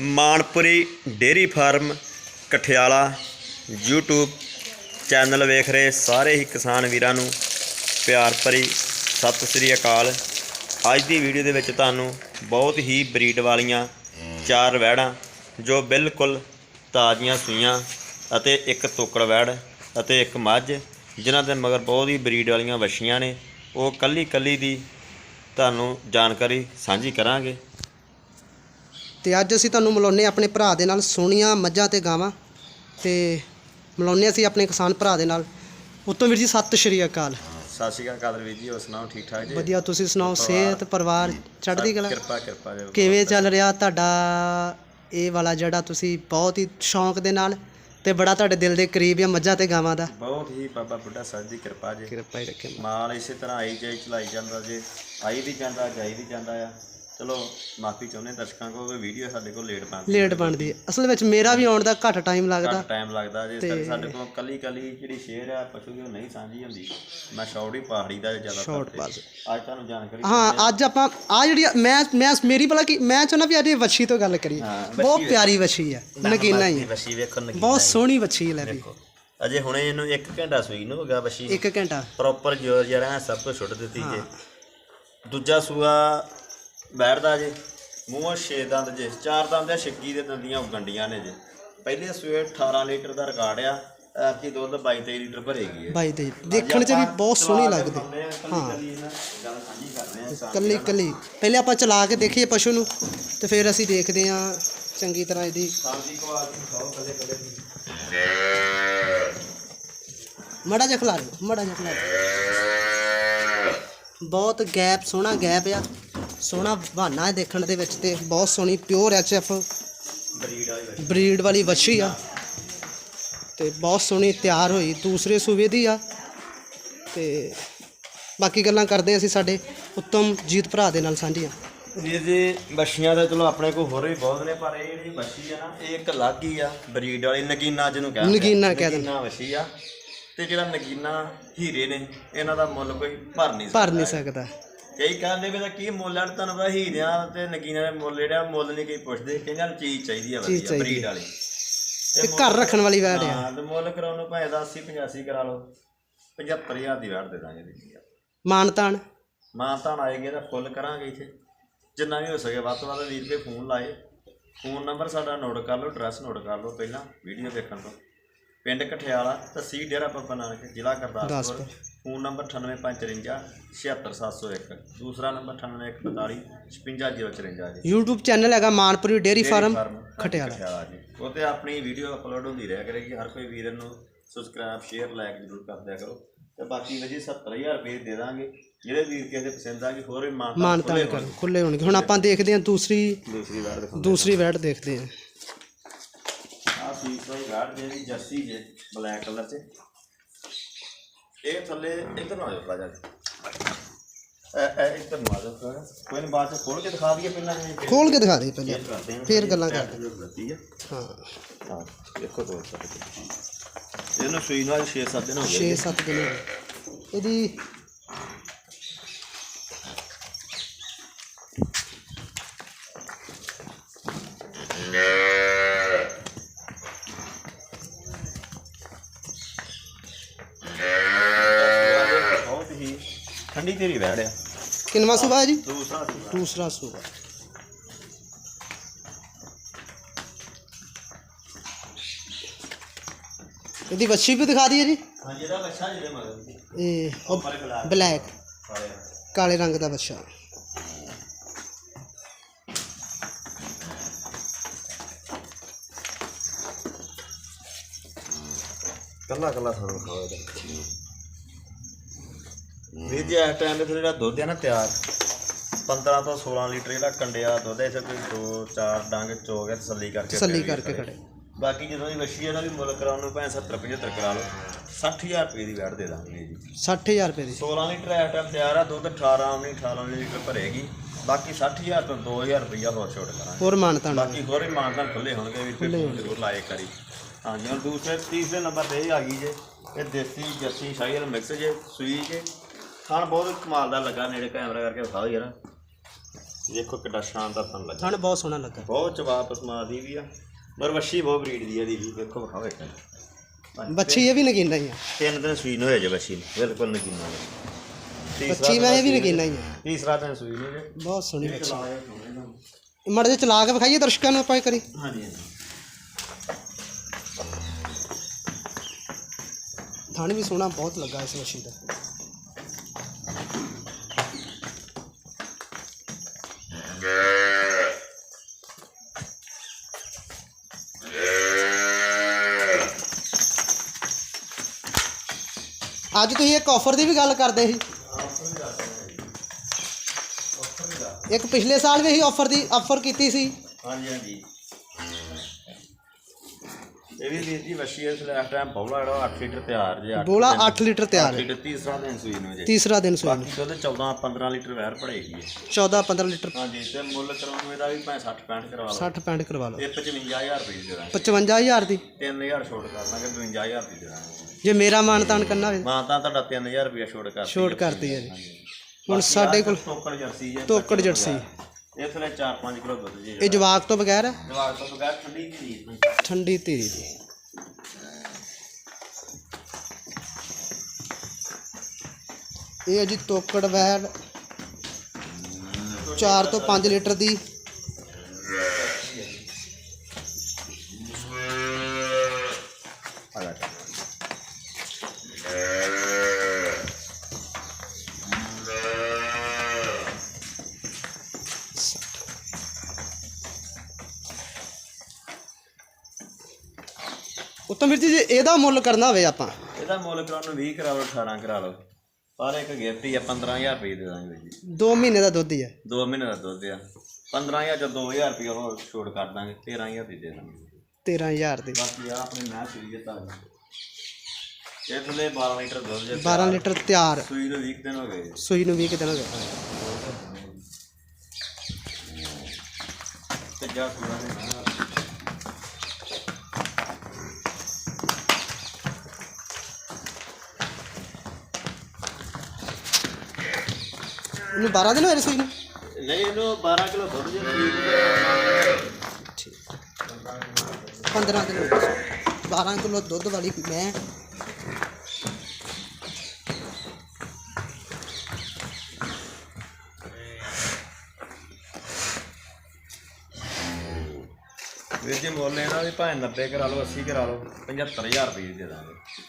Manpuri dairy farm, Kathiala, YouTube channel ਵੇਖ ਰਹੇ ਸਾਰੇ ਹੀ ਕਿਸਾਨ ਵੀਰਾਂ ਨੂੰ ਪਿਆਰ ਭਰੀ ਸਤਿ ਸ੍ਰੀ ਅਕਾਲ। ਅੱਜ ਦੀ ਵੀਡੀਓ ਦੇ ਵਿੱਚ ਤੁਹਾਨੂੰ ਬਹੁਤ ਹੀ ਬਰੀਡ ਵਾਲੀਆਂ ਚਾਰ ਵੈੜਾਂ ਜੋ ਬਿਲਕੁਲ ਤਾਜ਼ੀਆਂ ਸੂਈਆਂ ਅਤੇ ਇੱਕ ਤੋਕੜ ਵੈੜ ਅਤੇ ਇੱਕ ਮੱਝ, ਜਿਨ੍ਹਾਂ ਦੇ ਮਗਰ ਬਹੁਤ ਹੀ ਬਰੀਡ ਵਾਲੀਆਂ ਵੱਛੀਆਂ ਨੇ। ਉਹ ਕੱਲੀ ਕੱਲੀ ਦੀ ਤੁਹਾਨੂੰ ਜਾਣਕਾਰੀ ਸਾਂਝੀ ਕਰਾਂਗੇ। ਤੇ ਅੱਜ ਅਸੀਂ ਤੁਹਾਨੂੰ ਮਿਲਾਉਂਦੇ ਹਾਂ ਆਪਣੇ ਭਰਾ ਦੇ ਨਾਲ ਸੋਹਣੀਆਂ ਮੱਝਾਂ ਤੇ ਗਾਵਾਂ ਤੇ ਮਿਲਾਉਂਦੇ ਹਾਂ ਅਸੀਂ ਆਪਣੇ ਕਿਸਾਨ ਭਰਾ ਦੇ ਨਾਲ। ਉਤੋਂ ਵੀਰ ਜੀ ਸਤਿ ਸ਼੍ਰੀ ਅਕਾਲ। ਸਤਿ ਸ਼੍ਰੀ ਅਕਾਲ ਕਾਦਰ ਵੀਰ ਜੀ ਹੋਰ ਸੁਣਾਓ ਠੀਕ ਠਾਕ ਜੀ? ਵਧੀਆ ਤੁਸੀਂ ਸੁਣਾਓ ਸਿਹਤ ਪਰਿਵਾਰ ਚੜ੍ਹਦੀ ਕਲਾ? ਕਿਰਪਾ ਕਿਰਪਾ ਜੀ ਕਿਵੇਂ ਚੱਲ ਰਿਹਾ ਤੁਹਾਡਾ ਇਹ ਵਾਲਾ ਜਿਹੜਾ ਤੁਸੀਂ ਬਹੁਤ ਹੀ ਸ਼ੌਂਕ ਦੇ ਨਾਲ ਤੇ ਬੜਾ ਤੁਹਾਡੇ ਦਿਲ ਦੇ ਕਰੀਬ ਆ ਮੱਝਾਂ ਤੇ ਗਾਵਾਂ ਦਾ? ਬਹੁਤ ਹੀ ਬਾਬਾ ਬੁੱਢਾ ਸਾਹਿਬ ਦੀ ਕਿਰਪਾ ਜੀ। ਕਿਰਪਾ ਹੀ ਰੱਖੇ ਮਾਲ ਇਸੇ ਤਰ੍ਹਾਂ ਆਈ ਜਾਈ ਚਲਾਈ ਜਾਂਦਾ ਜੇ ਆਈ ਵੀ ਜਾਂਦਾ ਜਾਈ ਵੀ ਜਾਂਦਾ ਆ। ਚਲੋ ਮਾਫੀ ਚਾਹੁੰਦੇ ਦਰਸ਼ਕਾਂ ਕੋਲ ਵੀਡੀਓ ਸਾਡੇ ਕੋਲ ਲੇਟ ਪਾਉਂਦੀ ਲੇਟ ਬਣਦੀ ਹੈ। ਅਸਲ ਵਿੱਚ ਮੇਰਾ ਵੀ ਆਉਣ ਦਾ ਘੱਟ ਟਾਈਮ ਲੱਗਦਾ। ਘੱਟ ਟਾਈਮ ਲੱਗਦਾ ਜੇ ਸਾਡੇ- ਸਾਡੇ ਕੋਲ ਕੱਲੀ ਕੱਲੀ ਜਿਹੜੀ ਸ਼ੇਰ ਆ ਪਸ਼ੂ ਦੀ ਉਹ ਨਹੀਂ ਸਾਂਝੀ ਹੁੰਦੀ। ਮੈਂ ਹੀ ਪਹਾੜੀ ਦਾ ਜ਼ਿਆਦਾ Short ਪਾਸ। ਅੱਜ ਤੁਹਾਨੂੰ ਜਾਣਕਾਰੀ ਹਾਂ ਅੱਜ ਆਪਾਂ ਆ ਜਿਹੜੀ ਮੈਂ ਮੈਂ ਮੇਰੀ ਭਲਾ ਕੀ ਮੈਂ ਚਾਹੁੰਦਾ ਵੀ ਅੱਜ ਇਹ ਵੱਛੀ ਤੋਂ ਗੱਲ ਕਰੀਏ। ਬਹੁਤ ਪਿਆਰੀ ਵੱਛੀ ਹੈ ਨਗੀਨਾ ਹੀ ਹੈ ਵਸ਼ੀ ਵੇਖਣ ਨਗੀ ਬਹੁਤ ਸੋਹਣੀ ਵੱਛੀ ਹੈ ਲੈ ਵੀ। ਅਜੇ ਹੁਣੇ ਇਹਨੂੰ 1 ਘੰਟਾ ਸੂਈ ਨੂੰ ਹੋ ਗਿਆ ਵਸ਼ੀ ਇੱਕ ਘੰਟਾ। ਪ੍ਰੋਪਰ ਜੋਰ ਜਰਾ ਸਭ ਤੋਂ ਛੁੱਟ ਦਿੱਤੀ ਜੇ। ਦੂਜਾ ਸੂਆ ਬੈਠਦਾ ਜੇ। ਮੂੰਹੋਂ ਛੇ ਦੰਦ ਜੇ ਚਾਰ ਦੰਦ ਆ ਛਿੱਕੀ ਦੇ ਦੰਦੀਆਂ ਉਗੰਡੀਆਂ ਨੇ ਜੇ। ਪਹਿਲੇ ਸੂਏ 18 ਲੀਟਰ ਦਾ ਰਿਕਾਰਡ ਆ ਐਤਕੀ ਦੁੱਧ 22 23 ਲੀਟਰ ਭਰੇਗੀ ਇਹ ਬਾਈ ਦੇਖਣ 'ਚ ਵੀ ਬਹੁਤ ਸੋਹਣੀ ਲੱਗਦੀ। ਹਾਂ। ਕੱਲੀ ਨਾ ਗੱਲ ਸਾਂਝੀ ਕਰਦੇ ਆ ਕੱਲੀ ਕੱਲੀ। ਪਹਿਲੇ ਆਪਾਂ ਚਲਾ ਕੇ ਦੇਖੀਏ ਪਸ਼ੂ ਨੂੰ ਤੇ ਫਿਰ ਅਸੀਂ ਦੇਖਦੇ ਹਾਂ ਚੰਗੀ ਤਰ੍ਹਾਂ ਇਹਦੀ ਸਾਂਝੀ ਕੁਆਲਿਟੀ ਮੜਾ ਜਿਹਾ ਖਿਲਾ ਮੜਾ ਜਿਹਾ ਖਿਲਾ ਬਹੁਤ ਗੈਪ ਸੋਹਣਾ ਗੈਪ ਆ। ਸੋਹਣਾ ਬਹਾਨਾ ਹੈ ਦੇਖਣ ਦੇ ਵਿੱਚ ਤੇ ਬਹੁਤ ਸੋਹਣੀ ਪਿਓਰ ਐਚ ਐਫ ਬਰੀਡ ਵਾਲੀ ਵੱਛੀ ਆ। ਤੇ ਬਹੁਤ ਸੋਹਣੀ ਤਿਆਰ ਹੋਈ। ਦੂਸਰੇ ਸੂਬੇ ਦੀ ਆ। ਤੇ ਬਾਕੀ ਗੱਲਾਂ ਕਰਦੇ ਅਸੀਂ ਸਾਡੇ ਉੱਤਮ ਜੀਤ ਭਰਾ ਦੇ ਨਾਲ ਸਾਂਝੀਆਂ ਵੀਰ ਜੀ ਬੱਛੀਆਂ ਤਾਂ ਚਲੋ ਆਪਣੇ ਕੋਲ ਹੋਰ ਵੀ ਬਹੁਤ ਨੇ ਪਰ ਇਹ ਜਿਹੜੀ ਬੱਛੀ ਆ ਨਾ ਇਹ ਇੱਕ ਅਲੱਗ ਹੀ ਆ ਬਰੀਡ ਵਾਲੀ ਨਗੀਨਾ ਜਿਹਨੂੰ ਕਹਿੰਦੇ। ਨਗੀਨਾ ਕਹਿ ਦਿੰਦੇ। ਨਗੀਨਾ ਬੱਛੀ ਆ। ਤੇ ਜਿਹੜਾ ਨਗੀਨਾ ਹੀਰੇ ਨੇ ਇਹਨਾਂ ਦਾ ਮੁੱਲ ਕੋਈ ਭਰ ਨਹੀਂ ਭਰ ਨਹੀਂ ਸਕਦਾ। ਕਈ ਕਹਿੰਦੇ ਵੀ ਇਹਦਾ ਕੀ ਮੁੱਲ ਆ ਤੁਹਾਨੂੰ ਪਤਾ ਹੀਰਿਆਂ ਤੇ ਨਗੀਨਾ ਦੇ ਮੁੱਲ ਜਿਹੜਾ ਮੁੱਲ ਨਹੀਂ ਕੋਈ ਪੁੱਛਦੇ। ਕਹਿੰਦੇ ਨੂੰ ਚੀਜ਼ ਚਾਹੀਦੀ ਆ ਚੀਜ਼ ਵਧੀਆ ਚਾਹੀਦੀ ਬਰੀਡ ਵਾਲੀ। ਤੇ ਘਰ ਰੱਖਣ ਵਾਲੀ ਵੈੜ ਆ। ਹਾਂ ਤੇ ਮੁੱਲ ਕਰਾਉਣ ਨੂੰ ਭਾਵੇਂ ਦਾ 80 85 ਕਰਾ ਲਓ। 75000 ਦੀ ਵੜ ਦੇ ਦਾਂਗੇ ਜੀ। ਮਾਨਤਾਨ ਮਾਂ ਤਾਂ ਆਏਗੀ ਤਾਂ ਫੁੱਲ ਕਰਾਂਗੇ ਇੱਥੇ। ਜਿੰਨਾ ਵੀ ਹੋ ਸਕੇ ਵੱਧ ਤੋਂ ਵੱਧ ਵੀਰ ਕੇ ਫੋਨ ਲਾਏ। ਫੋਨ ਨੰਬਰ ਸਾਡਾ ਨੋਟ ਕਰ ਲਓ ਐਡਰੈਸ ਨੋਟ ਕਰ ਲਓ ਪਹਿਲਾਂ ਵੀਡੀਓ ਦੇਖਣ ਤੋਂ। ਪਿੰਡ ਕਠਿਆਲਾ ਤਹਿਸੀਲ ਡੇਰਾ ਬਾਬਾ ਨਾਨਕ ਜ਼ਿਲ੍ਹਾ ਗੁਰਦਾਸਪੁਰ। ਫੋਨ ਨੰਬਰ 9854 76701 ਦੂਸਰਾ ਨੰਬਰ 9841 56054 ਜੀ। YouTube ਚੈਨਲ ਹੈਗਾ ਮਾਨਪੁਰੀ ਡੇਅਰੀ ਫਾਰਮ ਖਟਿਆਲਾ। ਜੀ। ਉਹ ਤੇ ਆਪਣੀ ਵੀਡੀਓ ਅਪਲੋਡ ਹੁੰਦੀ ਰਿਹਾ ਕਰੇਗੀ। ਹਰ ਕੋਈ ਵੀਰ ਨੂੰ ਸਬਸਕ੍ਰਾਈਬ ਸ਼ੇਅਰ ਲਾਈਕ ਜ਼ਰੂਰ ਕਰ ਦਿਆ ਕਰੋ। ਤੇ ਬਾਕੀ ਵਜੀ 70000 ਰੁਪਏ ਦੇ ਦਾਂਗੇ। ਜਿਹੜੇ ਵੀਰ ਕਿਸੇ ਦੇ ਪਸੰਦ ਆ ਕਿ ਹੋਰ ਵੀ ਮਾਨ ਮਾਨਤਾਨ ਕਰ ਖੁੱਲੇ ਹੋਣਗੇ। ਹੁਣ ਆਪਾਂ ਦੇਖਦੇ ਹਾਂ ਦੂਸਰੀ ਦੂਸਰੀ ਦਿਖਾਉਂਦੇ ਦੂਸਰੀ ਵੈੜ ਦੇਖਦੇ ਹਾਂ। ਆ ਵਾਲੀ ਗਾਰਡ ਜਿਹੜੀ ਜਰਸੀ ਜੇ ਬਲੈਕ ਕਲਰ ਚ। ਇਹ ਥੱਲੇ ਇੱਧਰ ਨੂੰ ਆ ਜਾਓ ਰਾਜਾ ਜੀ। ਐ ਐ ਇੱਧਰ ਨੂੰ ਆ ਜਾਓ। ਥੋੜ੍ਹਾ। ਕੋਈ ਨਹੀਂ ਬਾਅਦ ਚ ਖੋਲ ਕੇ ਦਿਖਾ ਦਈਏ ਪਹਿਲਾਂ ਫਿਰ ਖੋਲ ਕੇ ਦਿਖਾ ਦੇ ਪਹਿਲੇ। ਕਰਦੇ ਹਾਂ ਫੇਰ ਗੱਲਾਂ ਕਰਦੇ ਹੈ। ਹਾਂ। ਹਾਂ ਦੇਖੋ ਦੋ ਇਹਨੂੰ ਸੂਈ ਨਾਲ 6-7 ਦਿਨ ਹੋ ਗਏ। 6-7 ਦਿਨ ਹੋ ਗਏ। ਇਹਦੀ ਬਹੁਤ ਹੀ ਠੰਡੀ ਤੇਰੀ ਵਹਿੜ ਆ ਕਿੰਨਵਾ ਸੁਭਾ ਜੀ? ਦੂਸਰਾ ਸੂਬਾ। ਇਹਦੀ ਵੱਛੀ ਵੀ ਦਿਖਾ ਦਈਏ ਜੀ। ਹਾਂਜੀ ਇਹਦਾ ਬੱਚਾ ਜਿਹਦੇ ਮਗਰ ਇਹ ਗੁਲਾਬ ਬਲੈਕ। ਕਾਲੇ ਰੰਗ। ਦਾ ਬੱਚਾ ਕੱਲਾ ਕੱਲਾ ਤੁਹਾਨੂੰ ਖਾਓ ਇਹਦਾ। ਵੀਰ ਜੀ ਇਸ ਟਾਈਮ ਤੇ ਫਿਰ ਜਿਹੜਾ ਦੁੱਧ ਹੈ ਨਾ ਤਿਆਰ 15 ਤੋਂ 16 ਲੀਟਰ ਜਿਹੜਾ ਕੰਡਿਆ ਦੁੱਧ ਇਸੇ ਕੋਈ 2 4 ਡੰਗ ਚੋ ਕੇ ਤਸੱਲੀ ਕਰਕੇ ਤਸੱਲੀ ਕਰਕੇ ਕਰੇ। ਖੜੇ ਬਾਕੀ ਜਦੋਂ ਦੀ ਵੱਛੀ ਇਹਦਾ ਵੀ ਮੁੱਲ ਕਰਾਉਣ ਨੂੰ ਭਾਵੇਂ 70 75 ਕਰਾ ਲਓ 60000 ਰੁਪਏ ਦੀ ਵੈਟ ਦੇ ਦਾਂਗੇ ਜੀ। 60000 ਰੁਪਏ ਦੀ। 16 ਲੀਟਰ ਇਸ ਟਾਈਮ ਤਿਆਰ ਆ ਦੁੱਧ 18 ਨਹੀਂ 18 ਲੀਟਰ ਭਰੇਗੀ। ਬਾਕੀ 60000 ਤੋਂ 2000 ਰੁਪਇਆ ਹੋਰ ਛੋਟ ਕਰਾਂਗੇ। ਹੋਰ ਮਾਨਤਾ ਬਾਕੀ ਹੋਰ ਵੀ ਮਾਨਦਾਨ ਖੁੱਲੇ ਹੋਣਗੇ ਵੀ ਜ਼ਰੂਰ ਲਾਏ ਕਰੀ ਹਾਂਜੀ ਹੁਣ ਦੂਸਰੇ ਤੀਸਰੇ ਨੰਬਰ ਤੇ ਆ ਗਈ ਜੇ ਇਹ ਦੇਸੀ ਜੱਸੀ ਸ਼ਾਹੀਲ ਮਿਕਸ ਜੇ ਸੂਈ ਜੇ ਖਾਣ ਬਹੁਤ ਕਮਾਲ ਦਾ ਲੱਗਾ ਨੇੜੇ ਕੈਮਰਾ ਕਰਕੇ ਵਿਖਾਓ ਯਾਰ। ਦੇਖੋ ਕਿੱਡਾ ਸ਼ਾਨਦਾਰ ਥਣ ਲੱਗਾ। ਥਣ ਬਹੁਤ ਸੋਹਣਾ ਲੱਗਾ। ਬਹੁਤ ਜਵਾਬ ਪਸਮਾ ਦੀ ਵੀ ਆ। ਪਰ ਵੱਛੀ ਬਹੁਤ ਬਰੀਡ ਦੀ ਆ ਦੀ ਵੀ ਵੇਖੋ ਵਿਖਾਓ ਇੱਕ ਬੱਚੀ ਇਹ ਵੀ ਨਗੀਨਾ ਹੀ ਆ। ਤਿੰਨ ਦਿਨ ਸੂਈ ਹੋਏ ਜੇ ਵੱਛੀ ਨੂੰ ਬਿਲਕੁਲ ਨਗੀਨਾ ਬੱਚੀ ਮੈਂ ਇਹ ਵੀ ਨਗੀਨਾ ਹੀ ਆ। ਤੀਸਰਾ ਦਿਨ ਸੂਈ ਨੂੰ ਜੇ ਬਹੁਤ ਸੋਹਣੀ ਬੱਚੀ। ਮੜ ਜੇ ਚਲਾ ਕੇ ਵਿਖਾਈਏ ਦਰਸ਼ਕਾਂ ਨੂੰ ਆਪਾਂ ਇੱਕ ਵਾਰੀ। ਹਾਂਜੀ ਹਾਂਜੀ। ਥਣ ਵੀ ਸੋਹਣਾ ਬਹੁਤ ਲੱਗਾ ਇਸ ਬੱਚੀ ਦਾ। ਅੱਜ ਤੁਸੀਂ ਇੱਕ ਆਫਰ ਦੀ ਵੀ ਗੱਲ ਕਰਦੇ ਸੀ। ਇੱਕ ਪਿਛਲੇ ਸਾਲ ਵੀ ਅਸੀਂ ਆਫਰ ਦੀ ਆਫਰ ਕੀਤੀ ਸੀ। ਹਾਂਜੀ ਹਾਂਜੀ। ਇਹ ਵੀ ਵੀਰ ਜੀ ਵੱਛੀ ਇਸ ਇਸ ਟਾਈਮ ਬੌਲਾ ਜਿਹੜਾ 8 ਲੀਟਰ ਤਿਆਰ ਜੇ ਅੱਠ ਬੋਲਾ ਦਿਨ- 8 ਲੀਟਰ ਤਿਆਰ ਅੱਠ ਹੈ ਲੀਟਰ ਤੀਸਰਾ ਦਿਨ ਸੂਈ ਨੂੰ ਜੇ। ਤੀਸਰਾ ਦਿਨ ਸੋਈ ਬਾਕੀ ਦੁੱਧ 14 15 ਲੀਟਰ ਵੈਰ ਪੜੇਗੀ ਇਹ। 14 15 ਲੀਟਰ। ਹਾਂਜੀ ਤੇ ਮੁੱਲ ਕਰਾਉਣ ਨੂੰ ਇਹਦਾ ਵੀ ਭਾਵੇਂ 60 65 ਕਰਵਾ ਲਓ। 60 65 ਕਰਵਾ ਲਓ। ਇਹ 55000 ਰੁਪਏ ਦੀ ਦੇ ਦਾਂਗੇ 55000 ਦੀ। 3000 ਛੋਟ ਕਰ ਦਾਂਗੇ 52000 ਦੀ ਦੇ ਦਾਂਗੇ ਜੇ। ਮੇਰਾ ਮਾਨਤਾਨ ਕਰਨਾ ਹੋਵੇ ਮਾਂ ਤਾਂ ਤੁਹਾਡਾ 3000 ਰੁਪਏ ਛੋਟ ਕਰ ਛੋਟ ਕਰਤੀ ਹੈ ਜੀ। ਹੁਣ ਸਾਡੇ ਕੋਲ ਟੋਕੜ ਜਰਸੀ ਜੇ ਤੋਕੜ ਜਰਸੀ। ਇਸ ਲਈ 4-5 ਕਿਲੋ ਦੁੱਧ ਜੀ ਇਹ ਜਵਾਕ ਤੋਂ ਬਗੈਰ? ਹੈ ਜਵਾਕ ਤੋਂ ਬਗੈਰ ਠੰਡੀ ਚੀਜ਼ ਠੰਡੀ ਧੀਰੀ ਦੀ ਇਹ ਹੈ ਜੀ ਤੋਕੜ ਵੈੜ 4 ਤੋਂ 5 ਲੀਟਰ ਦੀ ਉੱਤਮ ਵੀਰ ਜੀ ਜੇ ਇਹਦਾ ਮੁੱਲ ਕਰਨਾ ਹੋਵੇ ਆਪਾਂ। ਇਹਦਾ ਮੁੱਲ ਕਰਾਉਣ ਨੂੰ 20 ਕਰਾ ਲਓ 18 ਕਰਾ ਲਓ। ਪਰ ਇੱਕ ਗਿਫਟ ਹੀ ਆ 15000 ਰੁਪਏ ਦੇ ਦਾਂਗੇ ਜੀ। 2 ਮਹੀਨੇ ਦਾ ਦੁੱਧ ਹੀ ਹੈ 2 ਮਹੀਨੇ ਦਾ ਦੁੱਧ ਆ। 15000 ਜਾਂ 2000 ਰੁਪਏ ਹੋਰ ਛੋਟ ਕਰ ਦਾਂਗੇ 13000 ਦੀ ਦੇ ਦਾਂਗੇ। 13000 ਦੀ। ਬਾਕੀ ਆ ਆਪਣੇ ਮੈਂ ਸੂਈ ਦੇ ਤਾਂ ਇਹ ਥਲੇ 12 ਲੀਟਰ ਦੁੱਧ ਜੇ 12 ਲੀਟਰ ਤਿਆਰ। ਸੂਈ ਨੂੰ 20 ਦਿਨ ਹੋ ਗਏ ਸੂਈ ਨੂੰ 20 ਦਿਨ ਹੋ ਗਏ। ਤੇ ਜਾ ਸੂਆ ਇਹਨੂੰ 12 ਦਿਨ ਹੋਏ ਨੇ ਸੂਈ ਨੂੰ ਨਹੀਂ ਇਹਨੂੰ 12 ਕਿਲੋ ਦੁੱਧ ਜੇ। ਸੂਈ ਨੂੰ 15 ਦਿਨ ਹੋ ਗਏ 12 ਕਿਲੋ ਦੁੱਧ ਵਾਲੀ ਮੈਂ। ਵੀਰ ਜੀ ਮੁੱਲ ਇਹਦਾ ਵੀ ਭਾਵੇਂ 90 ਕਰਾ ਲਓ 80 ਕਰਾ ਲਓ 75000 ਰੁਪਏ ਦੇ ਦਾਂਗੇ।